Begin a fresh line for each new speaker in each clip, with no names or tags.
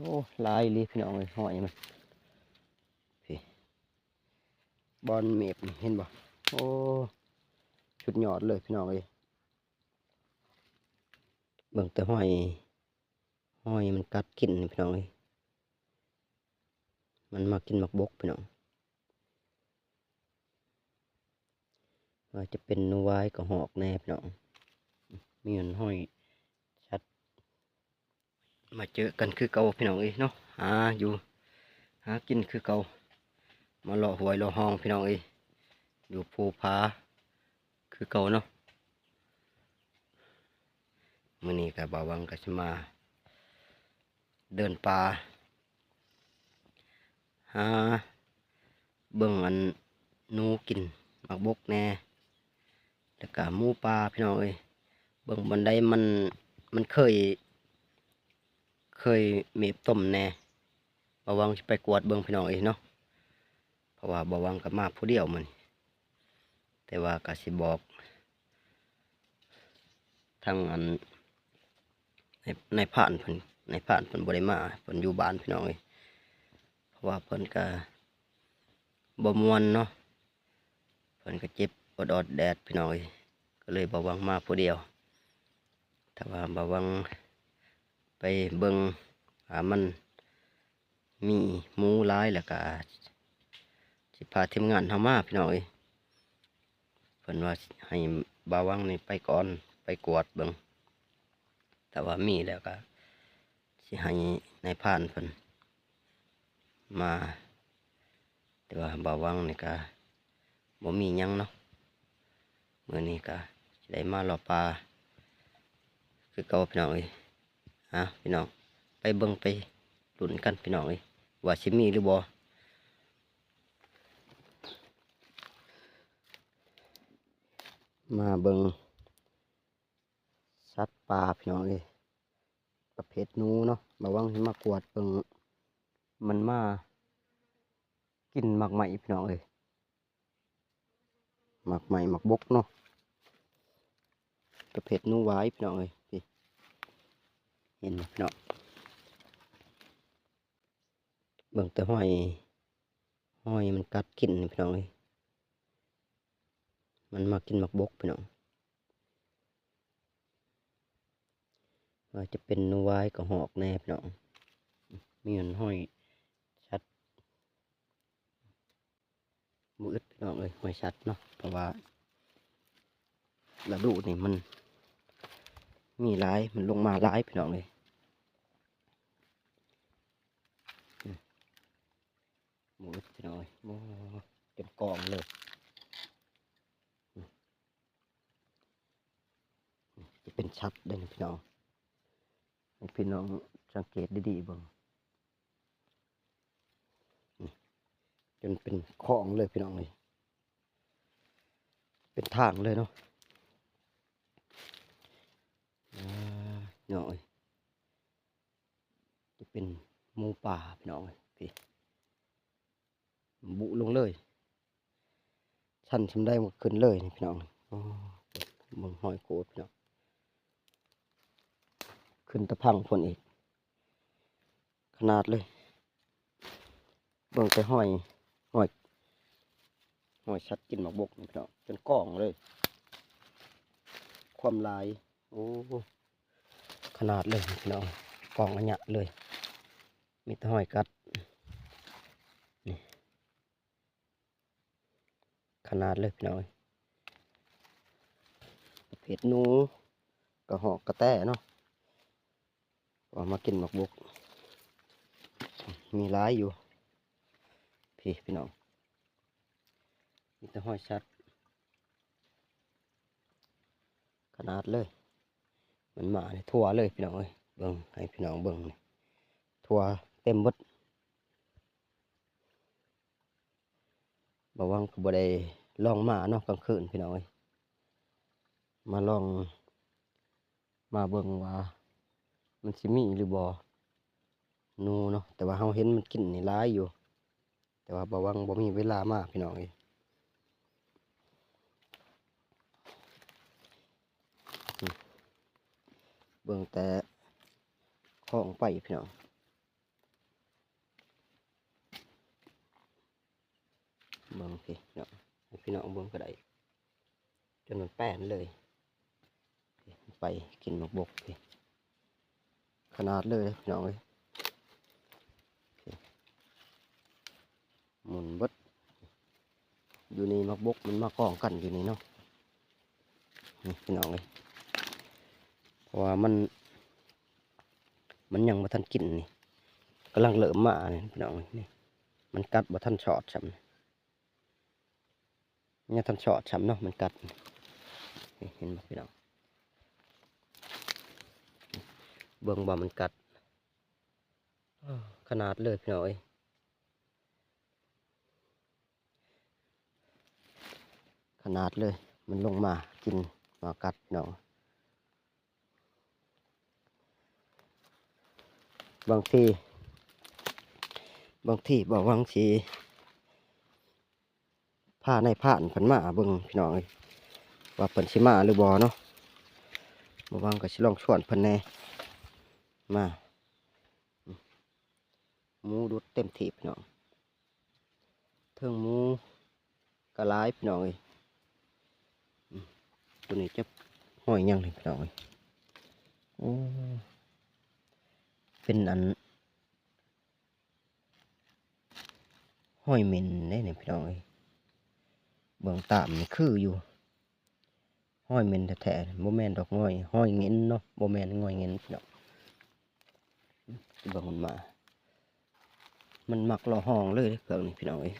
โอ้ลายลยพี่น้องเลยหอยมันพี่บอลเมฟเห็นบ่โอ้ชุดหยอดเลยพี่น้องเลยเบิ่งแต่หอยหอยมันกัดกินพี่น้องเลยมันมากินมักบกพี่น้องว่าจะเป็นนูวายกับหอกแน่พี่น้องมีเงินห้อย มาเจอกันคือเก่าพี่น้องเอ้เนาะหาอยู่หากินคือเก่ามาเลาะหวยเลาะห้องพี่น้องเอ้ยอยู่ภูผาคือเก่าเนาะมื้อนี้ก็บ่าวังก็สิมา เดินป่าหาเบิ่งอันนูกินมักบกแน่แล้วก็หมูปลาพี่น้องเอ้ยเบิ่งบันไดมันมันเคย เคยมีต้มแน่บาวังไปกวดเบิ่งพี่น้องเอ้ยเนาะเพราะว่าบาวังก็มาผู้เดียวมัน แต่ว่าก็สิบอกทางอันในในผ่านเพิ่นในผ่านเพิ่นบ่ได้มาเพิ่นอยู่บ้านพี่น้องเอ้ยเพราะว่าเพิ่นก็บ่มวนเนาะเพิ่นก็เจ็บอดอดแดดพี่น้องเอ้ยก็เลยบาวังมาผู้เดียว แต่ว่าบาวัง ไปเบิงว่ามันมีหมูร้ายแล้วก็สิพาทีมงานเฮามาพี่น้องเอ้ยเพิ่นว่าให้บาวังนี่ไปก่อนไปกวดเบิงแต่ว่ามีแล้วก็สิให้ในายพรานเพิ่นมา แต่ว่าบาวังนี่ก็บ่มียังเนาะมื้อนี้ก็ได้มารอปลาคือเก่าพี่น้องเอ้ยฮะพี่น้องไปเบิ่งไปหลุนกันพี่น้องเอ้ยว่าสิมีหรือบ่มาเบิงสัตว์ป่าพี่น้องเอ้ยประเภทนูเนาะมาวังมากวดเบิงมันมากินหมักไหมพี่น้องเอ้ยหมักไหมหมักบกเนาะประเภทนูไว้พี่น้องเอ้ย เห็นไหมพี่น้องเบิ่งแต่ห้อยห้อยมันกัดกินพี่น้องเอ้ยมันมากินหมักบกพี่น้องว่าจะเป็นนวายกับหอกแน่พี่น้องมีเงินห้อยชัดมืดพี่น้องเอ้ยห้อยชัดเนาะเพราะว่าระดูนี่มัน มีหลายมันลงมาหลายพี่น้องเลยหมูพี่น้องเลยโอ้เต็มกองเลยจะเป็นชัดเลยพี่น้องพี่น้องสังเกตดีๆบ้างจนเป็นคลองเลยพี่น้องเลยเป็นทางเลยเนาะ อ่า พี่น้องเอ้ยจะเป็นหมูป่าพี่น้องเอ้ยพี่บุลงเลยชันชำได้หมดขึ้นเลยนี่พี่น้องอ๋อเมึงหอยโคตรพี่น้องขึ้นตะพังพนอีก ขนาดเลยเบิ่งไปหอยหอยหอยชัดกินหมากบกนี่พี่น้องเป็นกล่องเลย ความลาย โอ้ ขนาดเลยพี่น้องกล่องอันเนี้ยเลย มีต่หอยกัดนี่ขนาดเลยพี่น้องเอ้ยปรนูกระหอกกระแต้เนาะก็มากินหมักบุก มีร้ายอยู่พี่พี่น้องมีต่หอยชัด ขนาดเลย มันมาเนี่ยทั่วเลยพี่น้องเอ้ยเบิ่งให้พี่น้องเบิ่งนี่ทั่วเต็มหมดบอกว่าก็บ่ได้ลองมาเนาะกลางคืนพี่น้องเอ้ยมาลอง มาเบิ่งว่า มันสิมีหรือบ่นูเนาะแต่ว่าเฮาเห็นมันกินนี่หลายอยู่ แต่ว่าบวังบ่มีเวลามากพี่น้องเอ้ย เบื้องแต่ของไปพี่น้องเบื้องพี่น้องพี่น้องเบิ่งก็ได้จนมันแป้นเลยไปกินหมกบกพี่ขนาดเลยพี่น้องเลยหมุนบดอยู่นี่มกบกมันมากองกันอยู่นี่เนาะนี่พี่น้องเลย เพราะว่ามัน มันยังมาทันกินนี่กำลังเหลิมมาเนี่ยพี่น้องนี่มันกัดบ่ทันชอดช้ำเนี่ยทันชอดช้ำเนาะมันกัดนี่เห็นบ่พี่น้องเบิ่งบ่มันกัดขนาดเลยพี่น้องเอ้ยขนาดเลย มันลงมากินมากัดพี่น้อง บางทีบางทีบอกบางทีผ้าในผ่านเพิ่นมาเบิ่งพี่น้องเอ้ยว่าเพิ่นสิมาหรือบ่เนาะบ่วางก็สิลองชวนเพิ่นแน่มาหมูดุดเต็มทีพี่น้องเทิงหมูกระลพี่น้องเอ้ยตัวนี้จะห้อยยังเลยพี่น้องเอ้ยโอ้ เป็นอันห้อยเหม็นได้เนี่ยพี่น้องเอ้ยเบื้องตามนี่คืออยู่ห้อยเหม็นแท้ๆโมแมนดอกง่อยห้อยเงินเนาะโมแมนง่อยเงินพี่น้องเบื้องมันมา มันมักรอห้องเลยเด้อเครื่องนี้พี่น้องเอ้ย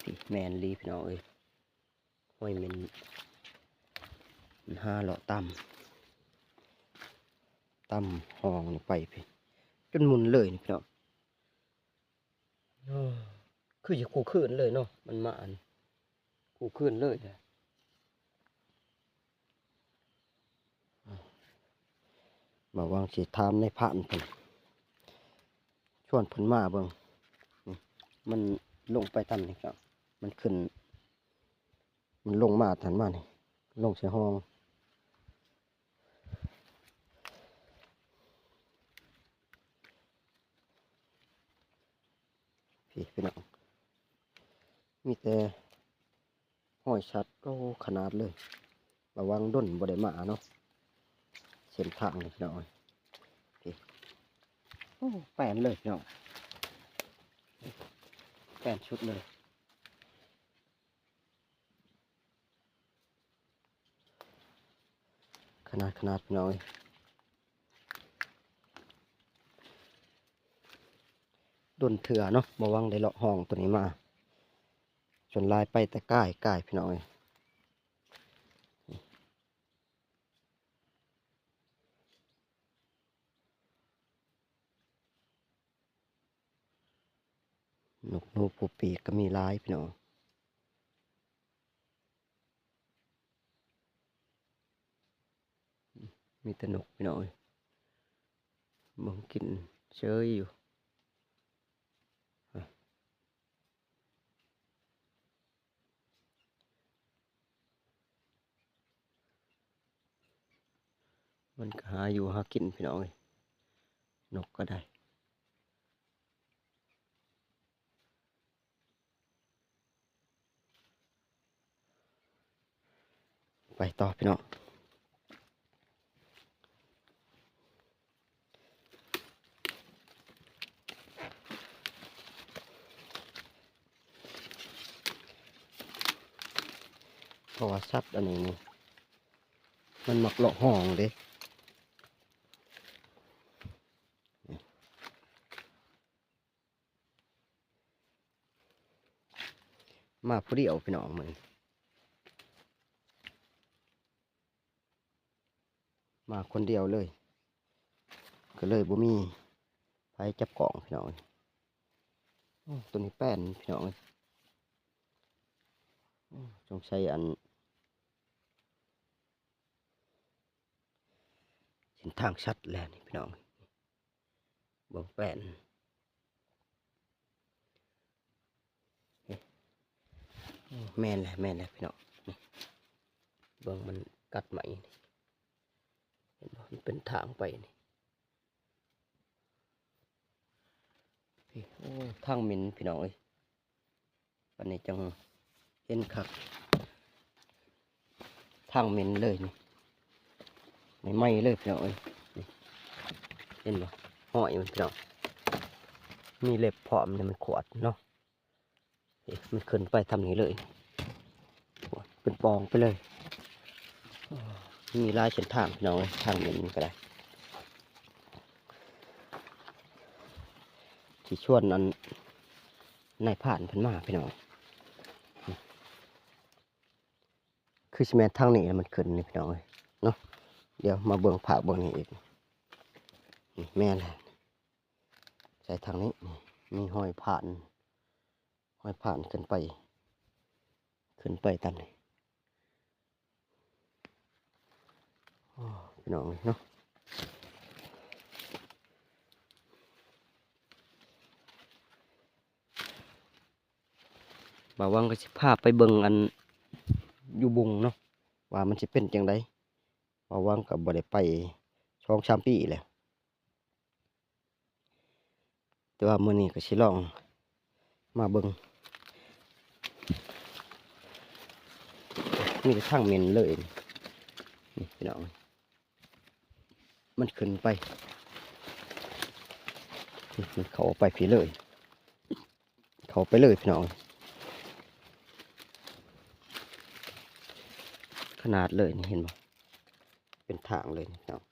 พี่แมนลีพี่น้องเอ้ยห้อยเหม็นห้าเลาะต่ำ ต่ำห้องนี่ไปพี่จนหมุนเลยนี่พี่น้องอ้อคือจะคู่คืนเลยเนาะมันมาอันคู่คืนเลยนะอ้าวมาวางสีทามในผ่านเพิ่นชวนเพิ่นมาเบิ่งนี่มันลงไปตันนี่ครับ มันขึ้น มันลงมาทันมานี่ลงเสียห้อง พี่พี่น้องมีแต่ห้อยชัดก็ขนาดเลย ระวังด้นบ่ได้มาเนาะเส้นทางนี่พี่น้องเอ้ยพี่โอ้แปนเลยพี่น้องแปนชุดเลยขนาดขนาดพี่น้องเอ้ยด นเถื่อเนาะมาวังได้เลาะห้องตัวนี้มาจนลายไปแต่ก้ายก้ายพี่น้องเอ้ยนกนูปูปีกก็มีลายพี่น้องมีแต่นกพี่น้องเอ้ยมึงกินเชยอยู่ มันก็หาอยู่หากินพี่น้องเอ้ยนกก็ได้ ไปต่อพี่น้องเพราะว่าสัตว์อันนี้มันมักเลาะห้องเด้ มาผู้เดียวพี่น้องมึงมาคนเดียวเลย ก็เลยบ่มีไผจับกล่องพี่น้องโอ้ตัวนี้แป้นพี่น้องจงใช้อันเส้นทางชัดแล้วนี่พี่น้องบิ่งแป้น โอ้ แม่นแหละแม่นแหละพี่น้องนี่เบิ่งมันกัดไหมนี่เห็นบ่มันเป็นทางไปนี่พี่โอ้ทางมินพี่น้องเอ้ยวันนี้จังเห็นคักทางมินเลยนี่ไม่ไหมเลยพี่น้องเอ้ยเห็นบ่ห้อยมันพี่น้องมีเล็บพร้อมเนี่ยมันขวดเนาะ มันขึ้นไปทำนี้เลยเป็นปองไปเลย มีลายเส้นทางพี่น้องเอ้ยทางหมินก็ได้ที่ชวนอันนายผ่านพิ่นมาพี่น้องคือสิแมนทางนี้มันขึ้นนี่พี่น้องเอ้ยเนาะเดี๋ยวมาเบิ่งผาเบิ่งนี่อีกแม่แหละใส่ทางนี้มีห้อยผ่าน ห้ผ่านขึ้นไป ขึ้นไปตันนี่โอ้พี่น้องเอ้ยเนาะบ่าวังก็สิพาไปเบิ่งอันอยู่บุงเนาะว่ามันสิเป็นจังไดบ่าวังก็บ่ได้ไปช่องชามปีแล้วแต่ว่ามื้อนี้ก็สิลองมาเบิ่ง มีแต่ทางเมนเลย นี่พี่น้อง มันขึ้นไป มันเขาไปพี่เลย เขาไปเลยพี่น้อง ขนาดเลยนี่เห็นบ่เป็นทางเลยนี่เนาะ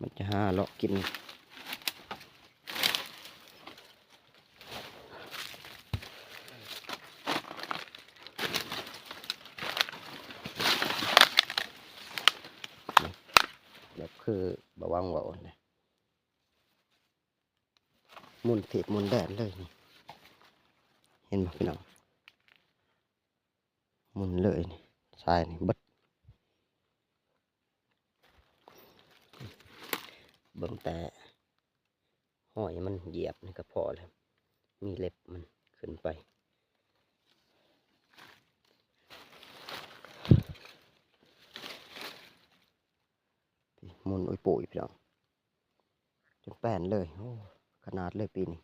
มันจะหาเลาะกิน แบบคือบะวังเว่าเนี่ยห มุนถีบมุนแดนเลยนี่เห็นไหมพี่น้องมุนเลยนี่ทรายนี่บัดเบิ่งแต่ห้อยมันเหยียบนี่ก็พอแล้ว มีเล็บมันขึ้นไปมุนอุ้ยปุ๋ยพี่น้องจนแป้นเลยโอ้ ขนาดเลยปีนี้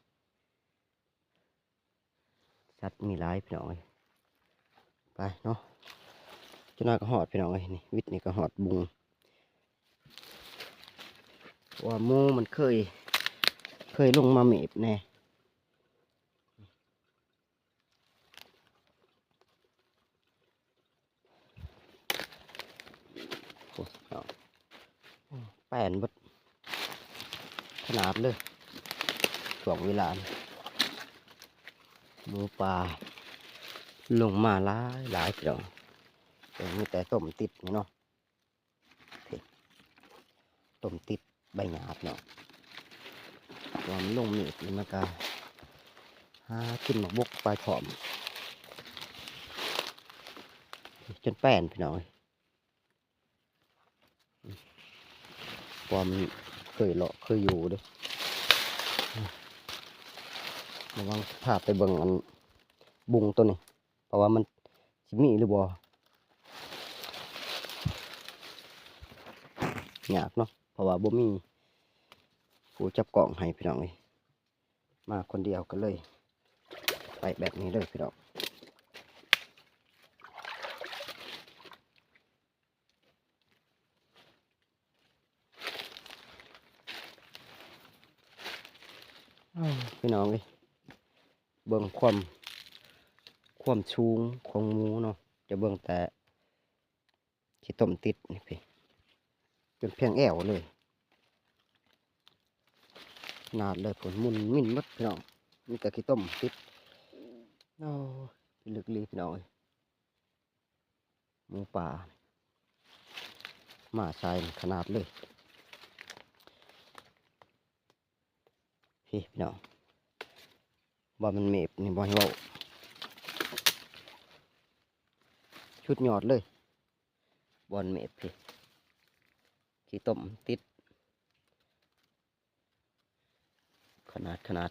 สัตว์มีหลายพี่น้องเอ้ยไปเนาะเจ้าหน้าก็หอดพี่น้องเอ้ยนี่วิทย์นี่ก็หอดบุงว่ามูมันเคย เคยลงมาเมบแน่โอ้โอ้แป้นบดขนาดเลย วงเวลาหมูป่าลงมาหลายหลายพี่น้องแต่มีแต่ต้มติดนี่เนาะพี่ต้มติดใบหยาบเนาะตัวมันลงมีดมันก็หากินหมกบกปลายผอมจนแป้นพี่น้องความเคยเลาะเคยอยู่ด้วย ระวังพาไปเบิ่งอันบุงตัวนี้ เพราะว่ามันสิมีหรือบ่ยากเนาะเพราะว่าบ่มีผู้จับกล่องให้พี่น้องเลยมาคนเดียวกันเลย ไปแบบนี้เลยพี่น้องอ้าวพี่น้องเลย เบิ่งความความชูงของหมูเนาะจะเบิ่งแต่ที่ต้มติดนี่พี่จนเพียงแอวเลยขนาดเลยผลมุนมิ่นหมดพี่น้องมีแต่ขี้ต้มติดโอ้ยลึกลีพี่น้องเอ้ยหมูป่ามาชายขนาดเลยพี่พี่น้อง ว่มันเมบนี่บอให้เว้าชุดหยอดเลยบอลเมบพี่ขี้ต้มติด ขนาดขนาด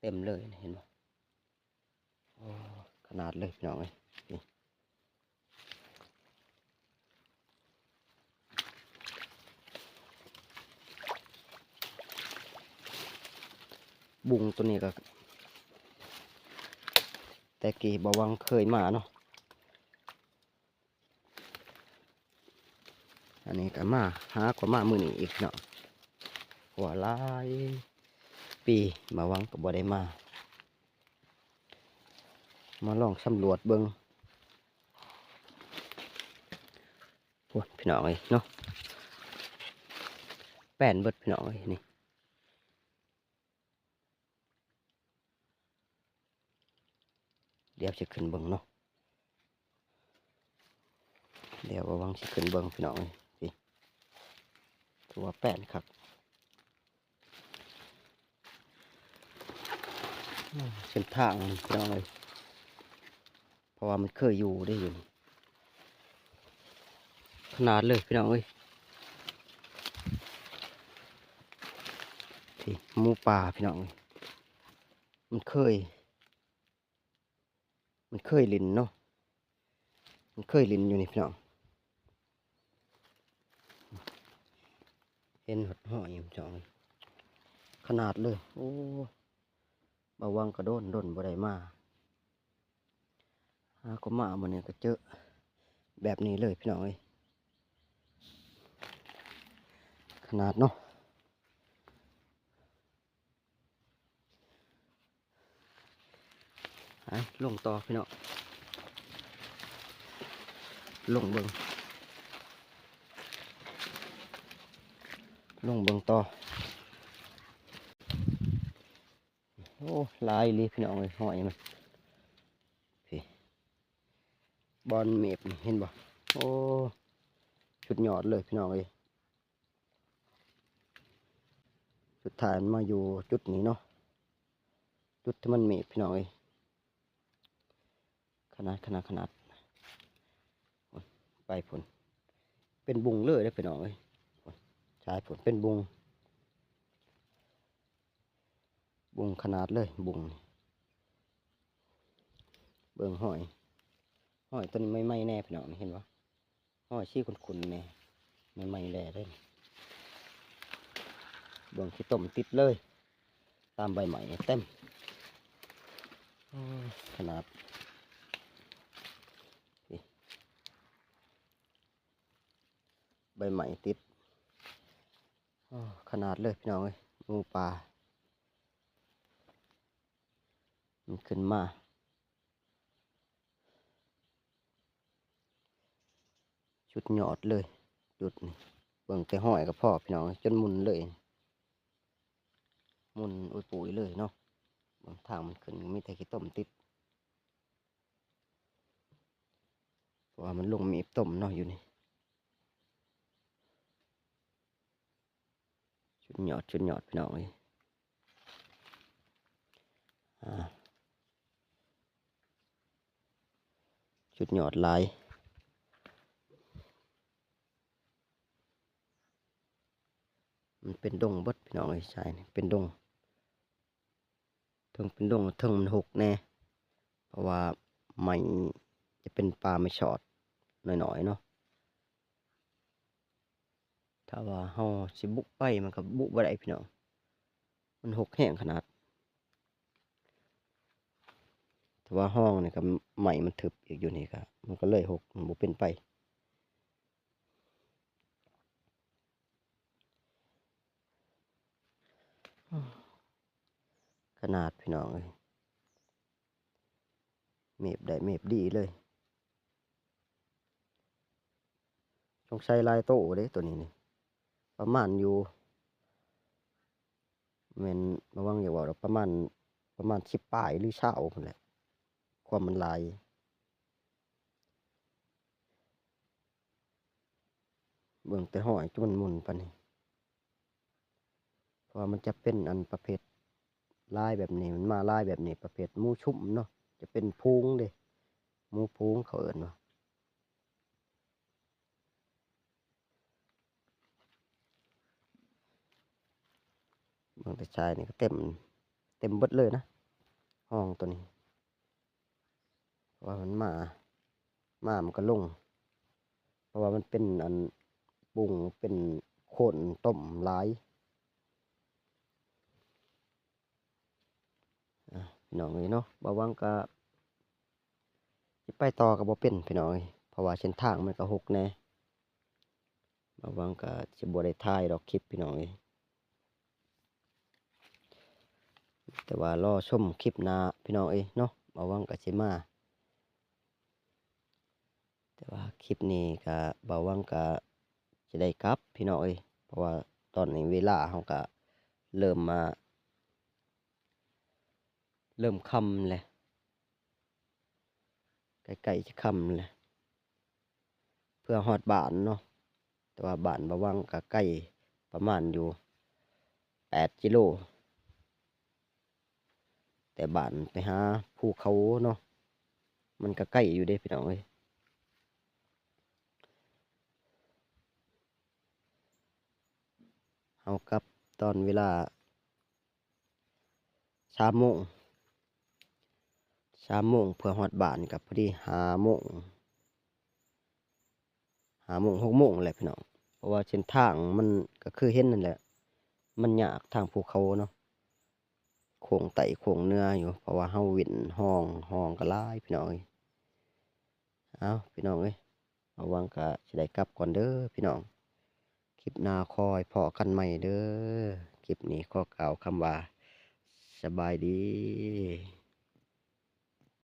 เต็มเลยเห็นไหมขนาดเลยพี่น้องเอ้ยนี่ บุงตัวนี้ก็แต่กี้บวังเคยมาเนาะอันนี้ก็มาหากว่ามามือนี้อีกเนาะหัวหลายปีบวังก็บ่ได้มา มาลองสำรวจเบิงโอ้ยพี่น้องเอ้ยเนาะแป้นเบิดพี่น้องเอ้ยนี่ ดี๋ยวจะขึ้นเบิงเนาะเดี๋ยวว่าวังสิขึ้นเบิงพี่น้องเอ้ยสิถือว่าแป้นครับเส้นทางพี่น้องเลยเพราะว่ามันเคยอยู่ได้อยู่ขนาดเลยพี่น้องเอ้ยที่มูป่าพี่น้องเอ้ยมันเคย มันเคยลินเนาะ มันเคยลินอยู่นี่พี่น้อง เห็นหดห้อยพี่น้อง ขนาดเลย โอ้บาวังกระโดนโดนบ่ได้มาหาก็มามันเนี่ยก็เจอแบบนี้เลยพี่น้องเอ้ยขนาดเนาะ ไป ลงต่อพี่น้องลงเบิงลงเบิงต่อ โอ้หลายลยพี่น้องเลยหอยมันพี่บอลเมฟเห็นบ่โอ้ชุดหยอดเลยพี่น้องเลยสุดท้ายมันมาอยู่จุดนี้เนาะจุดที่มันเมฟพี่น้องเลย ขนาดขนาดขนาดพุ่นไปผล เป็นบุงเลยได้อไปน้องเลยพุ่นชายผลเป็นบุง บุงขนาดเลยบุงนี่เบิ่งหอย หอยตัวนี้ไม่ไหม้แน่พี่น้องนี่เห็นปะหอยชี้ขุนๆแน่ไม่ไหม้แน่เลยเบิ่งขี้ต้มติดเลย ตามใบใหม่เต็มโอ้ยขนาด ใบใหม่ติดขนาดเลยพี่น้องเอ้ยงูปลามันขึ้นมาชุดหยอดเลยจุดนี่เบิ่งแต่ห้อยกับพ่อพี่น้องเอ้ยจนมุนเลยมุนอุยปุ๋ยเลยเนาะทางมันขึ้นมีแต่ขี้ต้มติดเพราะว่ามันลงมีต้มเนาะอยู่นี่ ชุดยอดชุดยอดพี่น้องเลยชุดยอดลายมันเป็นดงบดพี่น้องเลยใช่นี่เป็นดงเทิงเป็นดงเทิงมันหกแน่ เพราะว่าไม่จะเป็นปลาไม่ชอดหน่อยๆเนาะ ถ้าว่าเฮาสิบุกไปมันก็บุกบ่ได้พี่น้องมันหกแห้งขนาดแต่ว่าห้องนี่ก็ใหม่มันทึบอีกอยู่นี่ครับมันก็เลยหกมันบ่เป็นไปขนาดพี่น้องเลยเมบได้เมบดีเลยสงสัยลายโตเด้ตัวนี้นี่ ประมาณอยู่แมนระวังอย่าว่าดอกประมาณประมาณสิบปลายหรือเช้าพุ่นแหละ ความมันลายเบิ่งแต่หอยจุนมุนปานนี้เพราะมันจะเป็นอันประเภทลายแบบนี้มันมาลายแบบนี้ประเภทมูชุ่มเนาะจะเป็นพุงเด้หมูพุงเขาเอิ้นว่า เมืองแต่ชายนี่ก็เต็ม เต็มบดเลยนะ ห้องตัวนี้เพราะว่ามันมามามันก็ลง เพราะว่ามันเป็นอันปรุงเป็นโคนต้มหลายพี่น้องเอ้ยเนาะบาวังก็สิไปต่อก็บ่เป็นพี่น้องเพราะว่าเส้นทางมันก็หกแน่บาวังก็สิบ่ได้ถ่ายดอกคลิปพี่น้องเอ้ย แต่ว่ารอชมคลิปหน้าพี่น้องเอ้ยเนาะบาวังก็สิมาแต่ว่าคลิปนี้ก็บาวังก็จะได้กลับพี่น้องเอ้ยเพราะว่าตอนนี้เวลาเฮาก็เริ่มมา เริ่มค่ำแล้วใกล้ๆจะค่ำแล้วเพื่อฮอดบ้านเนาะแต่ว่าบ้านบาวังก็ใกล้ประมาณอยู่แปดกิโล แต่บ้านไปหาภูเขาเนาะมันก็ใกล้อยู่เด้พี่น้องเอ้ยเอากลับตอนเวลาสามโมงสามโมงเพื่อฮอดบานกับพอดีหาโมงหาโมงหกโมงแหละพี่น้องเพราะว่าเส้นทางมันก็คือเห็นนั่นแหละ มันยากทางภูเขาเนาะ โค้งไต่โค้งเนื้ออยู่ เพราะว่าเฮาวินห้องห้องก็หลายพี่น้องเอ้ยเอาพี่น้องเอ้ยระวังกะสิได้กลับก่อนเด้อพี่น้อง คลิปหน้าคอยพอกันใหม่เด้อ คลิปนี้ข้อกล่าวคำว่า สบายดี